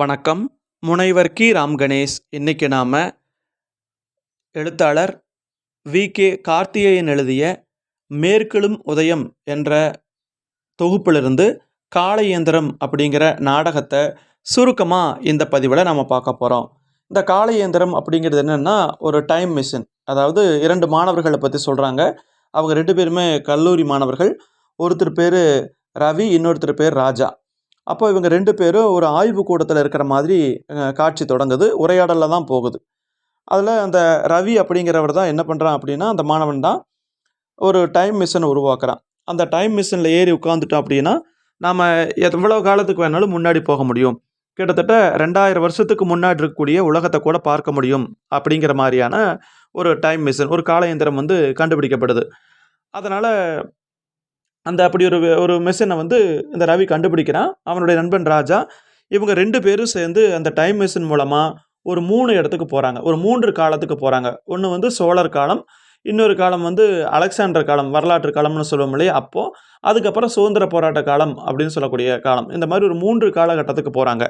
வணக்கம். முனைவர் கி. ராம் கணேஷ். இன்னைக்கு நாம் எழுத்தாளர் வி. கே. கார்த்திகேயன் எழுதிய மேற்கிலும் உதயம் என்ற தொகுப்பிலிருந்து காளையந்திரம் அப்படிங்கிற நாடகத்தை சுருக்கமாக இந்த பதிவில் நம்ம பார்க்க போகிறோம் இந்த காளையந்திரம் அப்படிங்கிறது என்னென்னா ஒரு டைம் மிஷின். அதாவது இரண்டு மாணவர்களை பற்றி சொல்கிறாங்க அவங்க ரெண்டு பேருமே கல்லூரி மாணவர்கள். ஒருத்தர் பேர் ரவி இன்னொருத்தர் பேர் ராஜா. அப்போ இவங்க ரெண்டு பேரும் ஒரு ஆய்வு கூடத்தில் இருக்கிற மாதிரி காட்சி தொடங்குது. உரையாடலில் தான் போகுது. அதில் அந்த ரவி அப்படிங்கிறவர் தான் என்ன பண்ணுறான் அப்படின்னா அந்த மாணவன் தான் ஒரு டைம் மிஷினை உருவாக்குறான். அந்த டைம் மிஷினில் ஏறி உட்காந்துட்டோம் அப்படின்னா நாம் எவ்வளோ காலத்துக்கு வேணாலும் முன்னாடி போக முடியும். கிட்டத்தட்ட ரெண்டாயிரம் வருஷத்துக்கு முன்னாடி இருக்கக்கூடிய உலகத்தை கூட பார்க்க முடியும் அப்படிங்கிற மாதிரியான ஒரு டைம் மிஷின் ஒரு கால இயந்திரம் வந்து கண்டுபிடிக்கப்படுது. அதனால் அந்த அப்படி ஒரு ஒரு மெஷினை வந்து இந்த ரவி கண்டுபிடிக்கிறான். அவனுடைய நண்பன் ராஜா இவங்க ரெண்டு பேரும் சேர்ந்து அந்த டைம் மிஷின் மூலமாக ஒரு மூணு இடத்துக்கு போகிறாங்க ஒரு மூன்று காலத்துக்கு போகிறாங்க ஒன்று வந்து சோழர் காலம் இன்னொரு காலம் வந்து அலெக்சாண்டர் காலம் வரலாற்று காலம்னு சொல்லுவோம் இல்லையா? அப்போது அதுக்கப்புறம் சுதந்திர போராட்ட காலம் அப்படின்னு சொல்லக்கூடிய காலம். இந்த மாதிரி ஒரு மூன்று காலகட்டத்துக்கு போகிறாங்க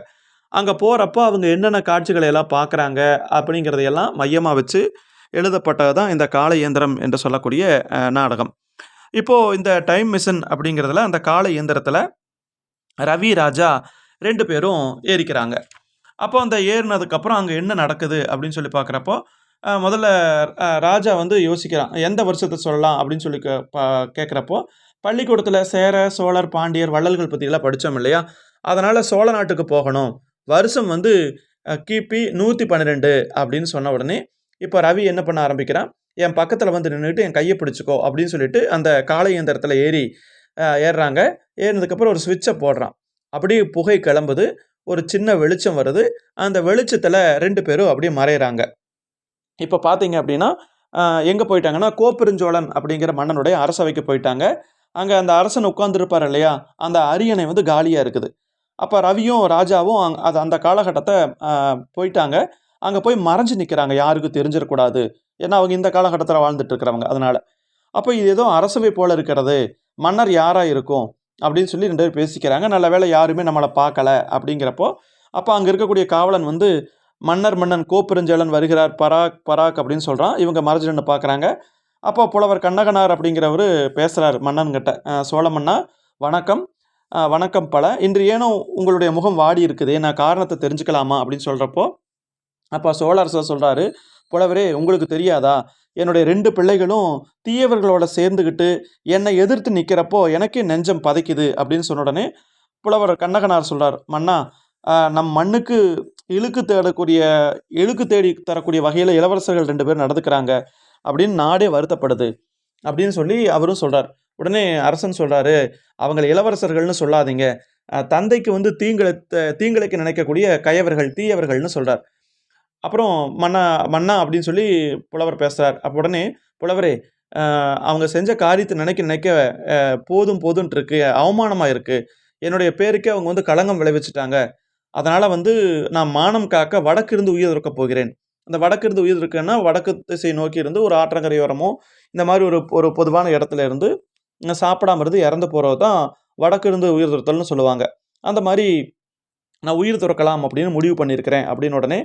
அங்கே போகிறப்போ அவங்க என்னென்ன காட்சிகளை எல்லாம் பார்க்குறாங்க அப்படிங்கிறதையெல்லாம் மையமாக வச்சு எழுதப்பட்டது தான் இந்த கால இயந்திரம் என்று சொல்லக்கூடிய நாடகம். இப்போது இந்த டைம் மிஷின் அப்படிங்கிறதுல அந்த கால இயந்திரத்தில் ரவி ராஜா ரெண்டு பேரும் ஏறிக்கிறாங்க. அப்போ அந்த ஏறினதுக்கப்புறம் அங்கே என்ன நடக்குது அப்படின்னு சொல்லி பார்க்குறப்போ முதல்ல ராஜா வந்து யோசிக்கிறான் எந்த வருஷத்தை சொல்லலாம்? அப்படின்னு சொல்லி கே- பா- கேட்குறப்போ பள்ளிக்கூடத்தில் சேர சோழர் பாண்டியர் வள்ளல்கள் பற்றியெல்லாம் படித்தோம் இல்லையா? அதனால் சோழ நாட்டுக்கு போகணும். வருஷம் வந்து கிபி நூற்றி பன்னிரெண்டு அப்படின்னு சொன்ன உடனே இப்போ ரவி என்ன பண்ண ஆரம்பிக்கிறான்? என் பக்கத்தில் வந்து நின்றுட்டு என் கையை பிடிச்சிக்கோ அப்படின்னு சொல்லிட்டு அந்த காலை இயந்திரத்தில் ஏறி ஏறுறாங்க. ஏறினதுக்கப்புறம் ஒரு சுவிட்சை போடுறான். அப்படியே புகை கிளம்புது. ஒரு சின்ன வெளிச்சம் வருது. அந்த வெளிச்சத்தில் ரெண்டு பேரும் அப்படியே மறையிறாங்க. இப்போ பார்த்தீங்க அப்படின்னா எங்கே போயிட்டாங்கன்னா கோப்பெருஞ்சோழன் அப்படிங்கிற மன்னனுடைய அரசவைக்கு போயிட்டாங்க. அங்கே அந்த அரசன் உட்காந்துருப்பார் இல்லையா? அந்த அரியணை வந்து காலியாக இருக்குது. அப்போ ரவியும் ராஜாவும் அங் அது அந்த காலகட்டத்தை போயிட்டாங்க. அங்கே போய் மறைஞ்சு நிற்கிறாங்க யாருக்கும் தெரிஞ்சிடக்கூடாது. ஏன்னா அவங்க இந்த காலகட்டத்தில் வாழ்ந்துட்டு இருக்கிறவங்க அதனால. அப்போ இது ஏதோ அரசவை போல இருக்கிறது. மன்னர் யாராக இருக்கும்? அப்படின்னு சொல்லி ரெண்டு பேர் பேசிக்கிறாங்க. நல்ல வேளை யாருமே நம்மளை பார்க்கல அப்படிங்கிறப்போ அப்போ அங்கே இருக்கக்கூடிய காவலன் வந்து மன்னர் மன்னன் கோப்பெருஞ்சேலன் வருகிறார் பராக் பராக் அப்படின்னு சொல்கிறான் இவங்க மறைஞ்சு பார்க்குறாங்க அப்போ புலவர் கண்ணகனார் அப்படிங்கிறவர் பேசுகிறார் மன்னன்கிட்ட. "அஹ், சோழ மன்னா வணக்கம். வணக்கம் பல. இன்று ஏனோ உங்களுடைய முகம் வாடி இருக்குது. நான் காரணத்தை தெரிஞ்சுக்கலாமா? அப்படின்னு சொல்கிறப்போ அப்போ சோழ அரசர் சொல்கிறாரு புலவரே உங்களுக்கு தெரியாதா? என்னுடைய ரெண்டு பிள்ளைகளும் தீயவர்களோட சேர்ந்துக்கிட்டு என்னை எதிர்த்து நிற்கிறப்போ எனக்கே நெஞ்சம் பதைக்குது அப்படின்னு சொன்ன உடனே புலவர் கண்ணகனார் சொல்றார் மன்னா நம் மண்ணுக்கு இழுக்கு தேடக்கூடிய இழுக்கு தேடி தரக்கூடிய வகையில் இளவரசர்கள் ரெண்டு பேரும் நடந்துக்கிறாங்க அப்படின்னு நாடே வருத்தப்படுது அப்படின்னு சொல்லி அவரும் சொல்கிறார் உடனே அரசன் சொல்கிறாரு அவங்களை இளவரசர்கள்னு சொல்லாதீங்க. தந்தைக்கு வந்து தீங்கிழத்த தீங்கிழைக்க நினைக்கக்கூடிய கயவர்கள் தீயவர்கள்னு சொல்கிறார் அப்புறம் மன்னா மன்னா அப்படின்னு சொல்லி புலவர் பேசுகிறார் அப்போ உடனே புலவரே அவங்க செஞ்ச காரியத்தை நினைக்க நினைக்க போதும் போதும்ன்ட்டு இருக்கு அவமானமாக இருக்குது என்னுடைய பேருக்கே அவங்க வந்து களங்கம் விளைவிச்சிட்டாங்க. அதனால் வந்து நான் மானம் காக்க வடக்கிருந்து உயிர் இருக்க போகிறேன். அந்த வடக்கிருந்து உயிர் இருக்குன்னா வடக்கு திசை நோக்கி இருந்து ஒரு ஆற்றங்கரையோரமோ இந்த மாதிரி ஒரு ஒரு பொதுவான இடத்துல இருந்து சாப்பிடாம இருந்து இறந்து போகிறது தான் வடக்கிருந்து உயிர் துறத்தல்னு சொல்லுவாங்க. அந்த மாதிரி நான் உயிர் துறக்கலாம் அப்படின்னு முடிவு பண்ணியிருக்கிறேன் அப்படின்னு உடனே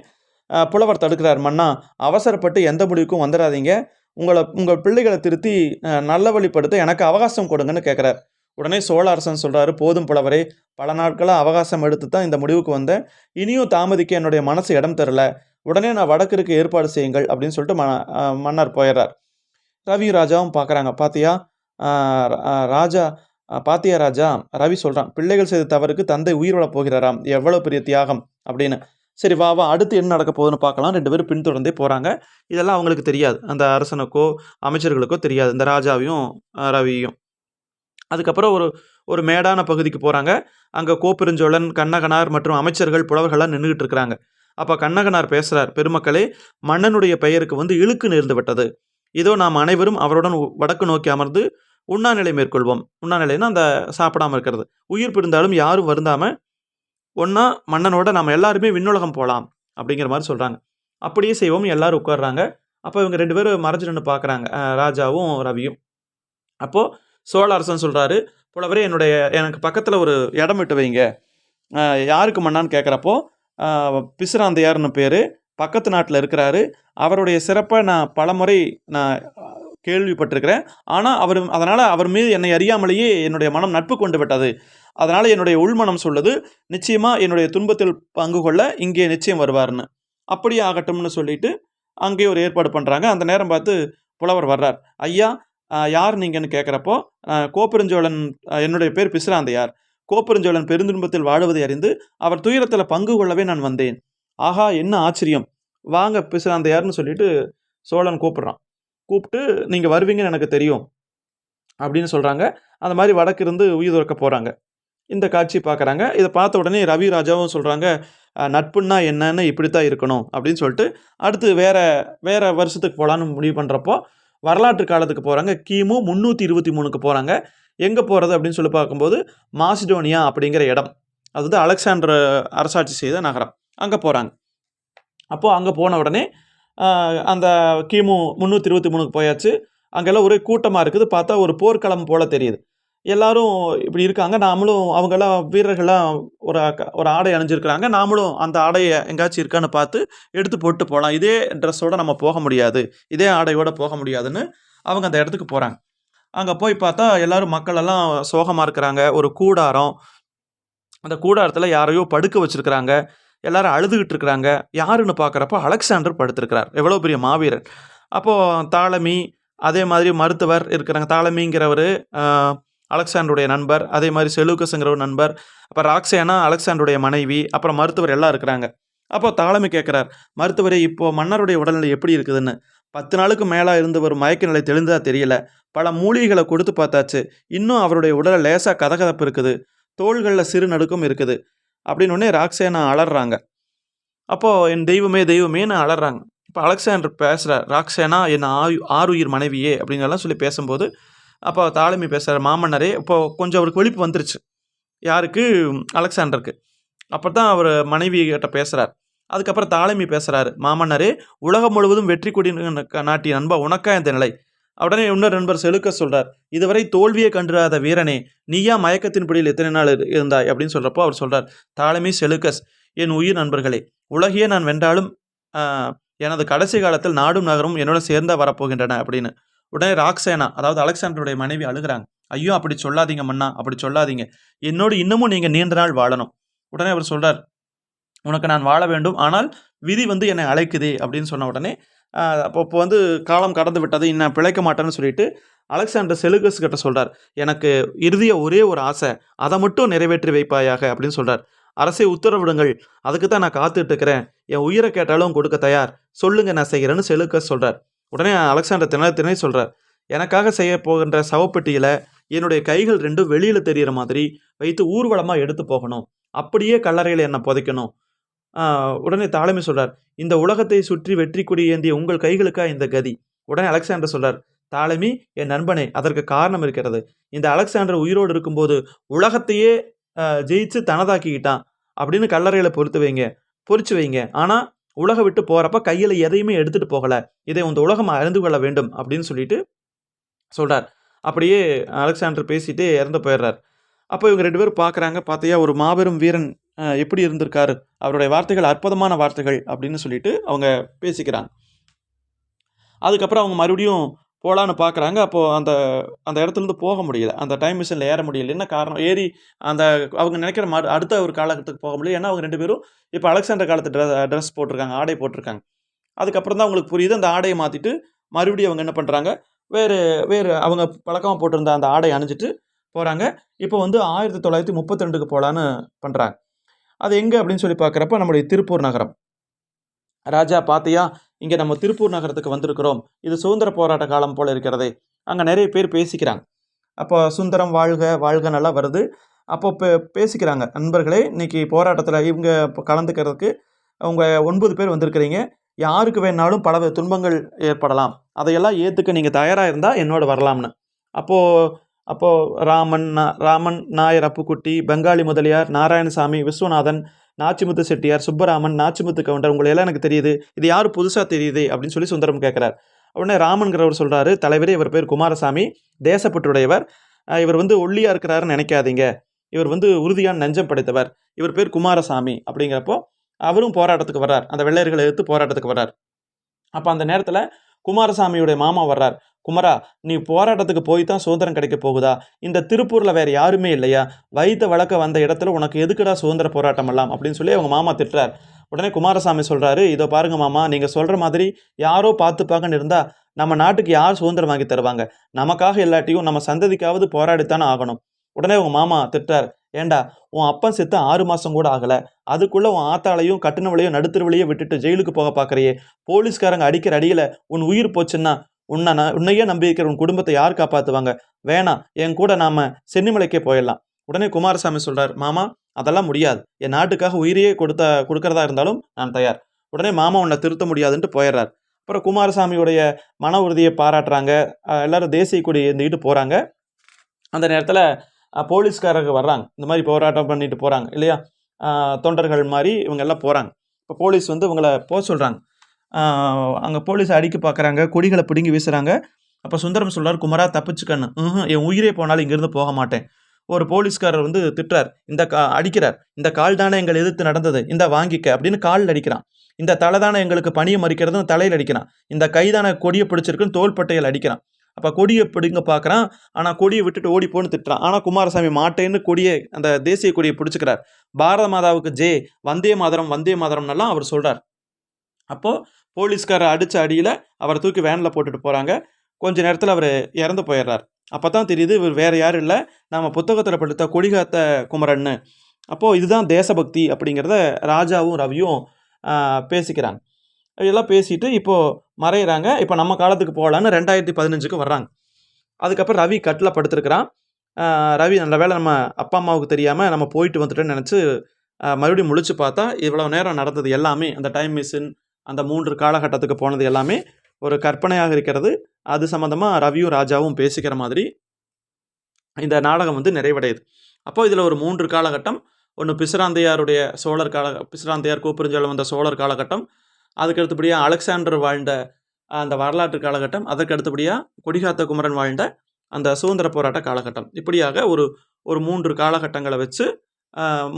புலவர் தடுக்கிறார். மன்னா அவசரப்பட்டு எந்த முடிவுக்கும் வந்துடாதீங்க உங்களை உங்கள் பிள்ளைகளை திருத்தி நல்ல வழிப்படுத்த எனக்கு அவகாசம் கொடுங்கன்னு கேட்குறார் உடனே சோழ அரசன் சொல்கிறாரு போதும் புலவரே பல நாட்களாக அவகாசம் எடுத்து தான் இந்த முடிவுக்கு வந்தேன். இனியும் தாமதிக்க என்னுடைய மனசு இடம் தரல. உடனே நான் வடக்கிற்கு ஏற்பாடு செய்யுங்கள் அப்படின்னு சொல்லிட்டு ம மன்னர் போயிடுறார் ரவி ராஜாவும் பார்க்குறாங்க பாத்தியா? ராஜா பாத்தியா ராஜா? ரவி சொல்கிறான் பிள்ளைகள் செய்த தவறுக்கு தந்தை உயிர் போகிறாராம். எவ்வளோ பெரிய தியாகம் அப்படின்னு. சரி வா வா அடுத்து என்ன நடக்க போகுதுன்னு பார்க்கலாம். ரெண்டு பேரும் பின்தொடர்ந்தே போகிறாங்க இதெல்லாம் அவங்களுக்கு தெரியாது. அந்த அரசனுக்கோ அமைச்சர்களுக்கோ தெரியாது. இந்த ராஜாவையும் ரவியும் அதுக்கப்புறம் ஒரு ஒரு மேடான பகுதிக்கு போகிறாங்க அங்கே கோப்பெருஞ்சோழன் கண்ணகனார் மற்றும் அமைச்சர்கள் புலவர்கள்லாம் நின்றுக்கிட்டு இருக்கிறாங்க. அப்போ கண்ணகனார் பேசுகிறார் பெருமக்களே மன்னனுடைய பெயருக்கு வந்து இழுக்கு நேர்ந்து விட்டது. இதோ நாம் அனைவரும் அவருடன் வடக்கு நோக்கி அமர்ந்து உண்ணாநிலை மேற்கொள்வோம். உண்ணாநிலைன்னா அந்த சாப்பிடாம இருக்கிறது. உயிர் பிரிந்தாலும் யாரும் வருந்தாமல் ஒன்றா மன்னனோட நம்ம எல்லாருமே விண்ணுலகம் போகலாம் அப்படிங்கிற மாதிரி சொல்கிறாங்க அப்படியே செய்வோம். எல்லாரும் உட்கார்றாங்க. அப்போ இவங்க ரெண்டு பேரும் மறைஞ்சு நின்று பார்க்குறாங்க ராஜாவும் ரவியும். அப்போது சோழ அரசன் சொல்கிறாரு புலவரே என்னுடைய எனக்கு பக்கத்தில் ஒரு இடம் விட்டு வைங்க. யாருக்கு மன்னான்னு கேட்குறப்போ பிசுராந்தையார்னு பேர் பக்கத்து நாட்டில் இருக்கிறாரு. அவருடைய சிறப்பை நான் பலமுறை நான் கேள்விப்பட்டிருக்கிறேன். ஆனால் அவர் அதனால் அவர் மீது என்னை அறியாமலேயே என்னுடைய மனம் நட்பு கொண்டு விட்டது. அதனால் என்னுடைய உள்மனம் சொல்லுது நிச்சயமாக என்னுடைய துன்பத்தில் பங்கு கொள்ள இங்கே நிச்சயம் வருவார்னு. அப்படியே ஆகட்டும்னு சொல்லிட்டு அங்கேயே ஒரு ஏற்பாடு பண்ணுறாங்க அந்த நேரம் பார்த்து புலவர் வர்றார். ஐயா யார் நீங்கன்னு கேட்குறப்போ கோப்பெருஞ்சோழன் என்னுடைய பேர் பிசிராந்தையார். கோப்பெருஞ்சோழன் பெருந்துன்பத்தில் வாழுவதை அறிந்து அவர் துயரத்தில் பங்கு கொள்ளவே நான் வந்தேன். ஆஹா என்ன ஆச்சரியம். வாங்க பிசிராந்தையார்னு சொல்லிட்டு சோழன் கூப்பிட்றான். கூப்பிட்டு நீங்கள் வருவீங்கன்னு எனக்கு தெரியும். அப்படின்னு சொல்கிறாங்க அந்த மாதிரி வடக்கு இருந்து உயிர் துறக்க போகிறாங்க இந்த காட்சி பார்க்குறாங்க. இதை பார்த்த உடனே ரவி ராஜாவும் சொல்கிறாங்க நட்புன்னா என்னன்னு இப்படி தான் இருக்கணும் அப்படின்னு சொல்லிட்டு அடுத்து வேறு வேறு வருஷத்துக்கு போகலான்னு முடிவு பண்ணுறப்போ வரலாற்று காலத்துக்கு போகிறாங்க கிமு முந்நூற்றி இருபத்தி மூணுக்கு போகிறாங்க எங்கே போகிறது அப்படின்னு சொல்லி பார்க்கும்போது மாசிடோனியா அப்படிங்கிற இடம். அது வந்து அலெக்சாண்டர் அரசாட்சி செய்த நகரம். அங்கே போகிறாங்க அப்போது அங்கே போன உடனே அந்த கிமு முந்நூற்றி இருபத்தி மூணுக்கு போயாச்சு. அங்கெல்லாம் ஒரே கூட்டமாக இருக்குது. பார்த்தா ஒரு போர்க்களம் போல் தெரியுது. எல்லாரும் இப்படி இருக்காங்க. நாமளும் அவங்கெல்லாம் வீரர்கள்லாம் ஒரு ஒரு ஆடை அணிஞ்சிருக்கிறாங்க. நாமளும் அந்த ஆடையை எங்காச்சும் இருக்கான்னு பார்த்து எடுத்து போட்டு போகலாம் இதே ட்ரெஸ்ஸோட நம்ம போக முடியாது. இதே ஆடையோடு போக முடியாதுன்னு அவங்க அந்த இடத்துக்கு போகிறாங்க அங்கே போய் பார்த்தா எல்லோரும் மக்களெல்லாம் சோகமாக இருக்கிறாங்க. ஒரு கூடாரம். அந்த கூடாரத்தில் யாரையோ படுக்க வச்சுருக்கிறாங்க. எல்லாரும் அழுதுகிட்டு இருக்கிறாங்க. யாருன்னு பார்க்குறப்ப அலெக்சாண்டர் படுத்திருக்கிறார். எவ்வளோ பெரிய மாவீரன். அப்போது தாளமி அதே மாதிரி மருத்துவர் இருக்கிறாங்க. தாளமிங்கிறவர் அலெக்சாண்டருடைய நண்பர் அதே மாதிரி செலூக்கஸுங்கிற ஒரு நண்பர் அப்போ ராக்ஸேனா அலெக்சாண்டருடைய மனைவி அப்புறம் மருத்துவர் எல்லாம் இருக்கிறாங்க. அப்போ தாளமி கேட்குறார் மருத்துவரே இப்போது மன்னருடைய உடல்நிலை எப்படி இருக்குதுன்னு? பத்து நாளுக்கு மேலாக இருந்து வரும் மயக்க நிலை தெளிந்ததா தெரியல. பல மூலிகைகளை கொடுத்து பார்த்தாச்சு. இன்னும் அவருடைய உடலை லேசாக கதகதப்பு இருக்குது. தோள்களில் சிறு நடுக்கம் இருக்குது. அப்படின்னு உடனே ராக்ஸேனா அலறாங்க. அப்போது என் தெய்வமே தெய்வமேன்னு அலறாங்க. இப்போ அலெக்சாண்டர் பேசுகிறார் ராக்ஸேனா என் ஆயு ஆறுயிர் மனைவியே அப்படிங்கலாம் சொல்லி பேசும்போது அப்போ தாளமி பேசுகிறார் மாமன்னரே இப்போது கொஞ்சம் அவருக்கு வெளிப்பு வந்துருச்சு. யாருக்கு? அலெக்சாண்டருக்கு. அப்போ தான் அவர் மனைவி கிட்ட பேசுகிறார் அதுக்கப்புறம் தாளமி பேசுகிறாரு மாமன்னரே உலகம் முழுவதும் வெற்றி கொடி நாட்டிய நண்பா உனக்கா இந்த நிலை? உடனே இன்னொரு நண்பர் செலுக்க சொல்கிறார் இதுவரை தோல்வியை கண்டிராத வீரனே நீயா மயக்கத்தின் பிடியில் எத்தனை நாள் இருந்தாய்? அப்படின்னு சொல்கிறப்போ அவர் சொல்கிறார் தாளமி செலுக்கஸ் என் உயிர் நண்பர்களே உலகையே நான் வென்றாலும் எனது கடைசி காலத்தில் நாடும் நகரும் என்னோட சேர்ந்தா வரப்போகின்றன அப்படின்னு. உடனே ராக்சேனா அதாவது அலெக்சாண்டருடைய மனைவி அழுகிறாங்க. ஐயோ அப்படி சொல்லாதீங்க மன்னா அப்படி சொல்லாதீங்க. என்னோடு இன்னமும் நீங்கள் நீண்ட நாள் வாழணும். உடனே அவர் சொல்கிறார் உனக்கு நான் வாழ வேண்டும் ஆனால் விதி வந்து என்னை அழைக்குது அப்படின்னு சொன்ன உடனே ஆஹ், அப்போ வந்து காலம் கடந்து விட்டது இன்னும் பிழைக்க மாட்டேன்னு சொல்லிட்டு அலெக்சாண்டர் செலுகஸ் கிட்ட சொல்கிறார் எனக்கு இறுதிய ஒரே ஒரு ஆசை அதை மட்டும் நிறைவேற்றி வைப்பாயாக அப்படின்னு சொல்கிறார் அரசை உத்தரவிடுங்கள். அதுக்கு தான் நான் காத்துட்டு இருக்கிறேன். என் உயிரை கேட்டாலும் கொடுக்க தயார். சொல்லுங்க நான் செய்கிறேன்னு செலுக்கஸ் சொல்கிறார் உடனே அலெக்சாண்டர் திணை திணை சொல்றார் எனக்காக செய்ய போகின்ற சவப்பெட்டியில் என்னுடைய கைகள் ரெண்டும் வெளியில் தெரிகிற மாதிரி வைத்து ஊர்வலமாக எடுத்து போகணும். அப்படியே கல்லறையில் என்னை புதைக்கணும். உடனே தாளமி சொல்கிறார் இந்த உலகத்தை சுற்றி வெற்றி கொடி ஏந்திய உங்கள் கைகளுக்கா இந்த கதி? உடனே அலெக்சாண்டர் சொல்கிறார் தாளமி என் நண்பனே அதற்கு காரணம் இருக்கிறது. இந்த அலெக்சாண்டர் உயிரோடு இருக்கும்போது உலகத்தையே ஜெயிச்சு தனதாக்கிக்கிட்டான். அப்படின்னு கல்லறையில் பொறுத்து வைங்க பொறிச்சு வைங்க. ஆனால் உலக விட்டு போகிறப்ப கையில் எதையுமே எடுத்துகிட்டு போகலை. இதை இந்த உலகம் அறிந்து கொள்ள வேண்டும் அப்படின்னு சொல்லிட்டு சொல்கிறார் அப்படியே அலெக்சாண்டர் பேசிட்டு இறந்து போயிடுறார். அப்போ இவங்க ரெண்டு பேரும் பார்க்குறாங்க பார்த்தியா ஒரு மாபெரும் வீரன் எப்படி இருந்திருக்காரு? அவருடைய வார்த்தைகள் அற்புதமான வார்த்தைகள் அப்படின்னு சொல்லிட்டு அவங்க பேசிக்கிறாங்க. அதுக்கப்புறம் அவங்க மறுபடியும் போகலான்னு பார்க்குறாங்க அப்போது அந்த அந்த இடத்துலேருந்து போக முடியல. அந்த டைம் மிஷினில் ஏற முடியல என்ன காரணம். ஏறி அந்த அவங்க நினைக்கிற மா அடுத்த ஒரு காலகட்டத்துக்கு போக முடியல. ஏன்னா அவங்க ரெண்டு பேரும் இப்போ அலெக்சாண்டர் காலத்து ட்ரெஸ் ட்ரெஸ் போட்டிருக்காங்க ஆடை போட்டிருக்காங்க. அதுக்கப்புறம் தான் அவங்களுக்கு புரியுது. அந்த ஆடையை மாற்றிட்டு மறுபடியும் அவங்க என்ன பண்ணுறாங்க வேறு வேறு அவங்க பழக்கமாக போட்டிருந்த அந்த ஆடை அணிஞ்சிட்டு போகிறாங்க இப்போ வந்து ஆயிரத்தி தொள்ளாயிரத்தி முப்பத்தி ரெண்டுக்கு போகலான்னு பண்ணுறாங்க அது எங்கே அப்படின்னு சொல்லி பார்க்குறப்ப நம்முடைய திருப்பூர் நகரம். ராஜா பாத்தியா இங்கே நம்ம திருப்பூர் நகரத்துக்கு வந்திருக்கிறோம். இது சுதந்திர போராட்ட காலம் போல் இருக்கிறதே. அங்கே நிறைய பேர் பேசிக்கிறாங்க. அப்போ சுந்தரம் வாழ்க வாழ்க நல்லா வருது. அப்போ பே பேசிக்கிறாங்க. நண்பர்களே இன்றைக்கி போராட்டத்தில் இவங்க இப்போ கலந்துக்கிறதுக்கு அவங்க ஒன்பது பேர் வந்திருக்கிறீங்க. யாருக்கு வேணாலும் பல துன்பங்கள் ஏற்படலாம். அதையெல்லாம் ஏற்றுக்க நீங்கள் தயாராக இருந்தால் என்னோட வரலாம்னு. அப்போது அப்போது ராமன் நா- ராமன் நாயர் அப்புக்குட்டி பெங்காலி முதலியார் நாராயணசாமி விஸ்வநாதன் நாச்சிமுத்து செட்டியார் சுப்பராமன் நாச்சிமுத்து கவுண்டர் உங்களை எல்லாம் எனக்கு தெரியுது. இது யார் புதுசாக தெரியுது அப்படின்னு சொல்லி சுந்தரம் கேட்குறார் உடனே ராமன்கிறவர் சொல்கிறாரு தலைவரே இவர் பேர் குமாரசாமி தேசப்பற்றுடையவர். இவர் வந்து ஒல்லியாக இருக்கிறாருன்னு நினைக்காதீங்க. இவர் வந்து உறுதியான நெஞ்சம் படைத்தவர். இவர் பேர் குமாரசாமி அப்படிங்கிறப்போ அவரும் போராட்டத்துக்கு வர்றார். அந்த வெள்ளையர்களை எதிர்த்து போராட்டத்துக்கு வர்றார். அப்போ அந்த நேரத்தில் குமாரசாமியுடைய மாமா வர்றார். குமரா நீ போராட்டத்துக்கு போய் தான் சுதந்திரம் கிடைக்க போகுதா? இந்த திருப்பூரில் வேறு யாருமே இல்லையா? வைத்த வழக்க வந்த இடத்துல உனக்கு எதுக்குடா சுதந்திர போராட்டம் எல்லாம்? அப்படின்னு சொல்லி அவங்க மாமா திட்டுறார். உடனே குமாரசாமி சொல்கிறாரு இதோ பாருங்க மாமா நீங்கள் சொல்கிற மாதிரி யாரோ பார்த்துப்பாங்கன்னு இருந்தால் நம்ம நாட்டுக்கு யார் சுதந்திரம் வாங்கி தருவாங்க? நமக்காக எல்லாட்டியும் நம்ம சந்ததிக்காவது போராடித்தானே ஆகணும். உடனே உங்கள் மாமா திட்டார் ஏண்டா உன் அப்பன் செத்து ஆறு மாதம் கூட ஆகலை. அதுக்குள்ளே உன் ஆத்தாளையும் கட்டினவளையும் நடுத்தருவிலையும் விட்டுட்டு ஜெயிலுக்கு போக பார்க்குறையே போலீஸ்காரங்க அடிக்கிற அடியில் உன் உயிர் போச்சுன்னா உன்னை நான் உன்னையே நம்பி இருக்கிற உன் குடும்பத்தை யார் காப்பாற்றுவாங்க வேணாம் என் கூட நாம் சென்னிமலைக்கே போயிடலாம். உடனே குமாரசாமி சொல்கிறார் மாமா அதெல்லாம் முடியாது. என் நாட்டுக்காக உயிரையே கொடுத்த கொடுக்கறதா இருந்தாலும் நான் தயார். உடனே மாமா உன்னை திருத்த முடியாதுன்ட்டு போயிடுறார். அப்புறம் குமாரசாமியுடைய மன உறுதியை பாராட்டுறாங்க. எல்லோரும் எல்லாரும் தேசிய கொடி ஏந்திக்கிட்டு போகிறாங்க அந்த நேரத்தில் போலீஸ்காரங்க வர்றாங்க. இந்த மாதிரி போராட்டம் பண்ணிட்டு போகிறாங்க இல்லையா? தொண்டர்கள் மாதிரி இவங்க எல்லாம் போகிறாங்க இப்போ போலீஸ் வந்து இவங்களை போக சொல்கிறாங்க அங்கே போலீஸ் அடிக்க பார்க்குறாங்க கொடிகளை பிடுங்கி வீசுகிறாங்க அப்போ சுந்தரம் சொல்கிறார் குமரா தப்பிச்சுக்கன்னு. என் உயிரே போனாலும் இங்கேருந்து போக மாட்டேன். ஒரு போலீஸ்காரர் வந்து திட்டுறார். இந்த கா அடிக்கிறார். இந்த கால் தானே எங்களை எதிர்த்து நடந்தது? இந்த வாங்கிக்க. அப்படின்னு காலில் அடிக்கிறான். இந்த தலை தானே எங்களுக்கு பணியை மறிக்கிறதுன்னு தலையில் அடிக்கிறான். இந்த கைதான கொடியை பிடிச்சிருக்குன்னு தோள்பட்டையில் அடிக்கிறான். அப்போ கொடியை பிடிங்க பார்க்குறான் ஆனால் கொடியை விட்டுட்டு ஓடி போன்னு திட்டுறான். ஆனால் குமாரசாமி மாட்டேன்னு கொடியை அந்த தேசிய கொடியை பிடிச்சிக்கிறார். பாரத மாதாவுக்கு ஜே வந்தே மாதரம் வந்தே மாதரம்னெல்லாம் அவர் சொல்கிறார் அப்போது போலீஸ்காரர் அடித்த அடியில் அவரை தூக்கி வேனில் போட்டுட்டு போகிறாங்க கொஞ்ச நேரத்தில் அவர் இறந்து போயிடுறார். அப்போ தான் தெரியுது இவர் வேறு யாரும் இல்லை. நம்ம புத்தகத்தில் படித்த கொடிகாத்த குமரன்னு. அப்போது இதுதான் தேசபக்தி அப்படிங்கிறத ராஜாவும் ரவியும் பேசிக்கிறாங்க. இதெல்லாம் பேசிட்டு இப்போது மறையிறாங்க. இப்போ நம்ம காலத்துக்கு போகலான்னு ரெண்டாயிரத்தி பதினஞ்சுக்கு வர்றாங்க. அதுக்கப்புறம் ரவி கட்டில் படுத்திருக்கிறான். ரவி நல்ல வேளை நம்ம அப்பா அம்மாவுக்கு தெரியாமல் நம்ம போயிட்டு வந்துட்டோன்னு நினச்சி மறுபடியும் முழிச்சு பார்த்தா இவ்வளோ நேரம் நடந்தது எல்லாமே அந்த டைம் மிஷின் அந்த மூன்று காலகட்டத்துக்கு போனது எல்லாமே ஒரு கற்பனையாக இருக்கிறது. அது சம்மந்தமாக ரவியும் ராஜாவும் பேசிக்கிற மாதிரி இந்த நாடகம் வந்து நிறைவடையுது. அப்போ இதில் ஒரு மூன்று காலகட்டம் ஒன்று பிசுராந்தையாருடைய சோழர் கால பிசுராந்தையார் கூப்பிரிஞ்சால் வந்த சோழர் காலகட்டம் அதுக்கு அடுத்தபடியாக அலெக்சாண்டர் வாழ்ந்த அந்த வரலாற்று காலகட்டம் அதற்கு அடுத்தபடியாக கொடிகாத்த குமரன் வாழ்ந்த அந்த சுதந்திர போராட்ட காலகட்டம். இப்படியாக ஒரு ஒரு மூன்று காலகட்டங்களை வச்சு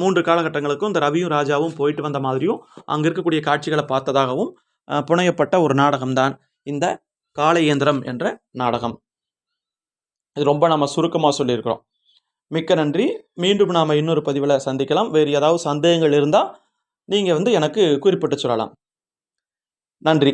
மூன்று காலகட்டங்களுக்கும் இந்த ரவியும் ராஜாவும் போயிட்டு வந்த மாதிரியும் அங்கே இருக்கக்கூடிய காட்சிகளை பார்த்ததாகவும் புனையப்பட்ட ஒரு நாடகம்தான் இந்த காளையந்திரம் என்ற நாடகம். இது ரொம்ப நம்ம சுருக்கமாக சொல்லியிருக்கிறோம். மிக்க நன்றி. மீண்டும் நாம் இன்னொரு பதிவில் சந்திக்கலாம். வேறு ஏதாவது சந்தேகங்கள் இருந்தால் நீங்கள் வந்து எனக்கு குறிப்பிட்டு சொல்லலாம். நன்றி.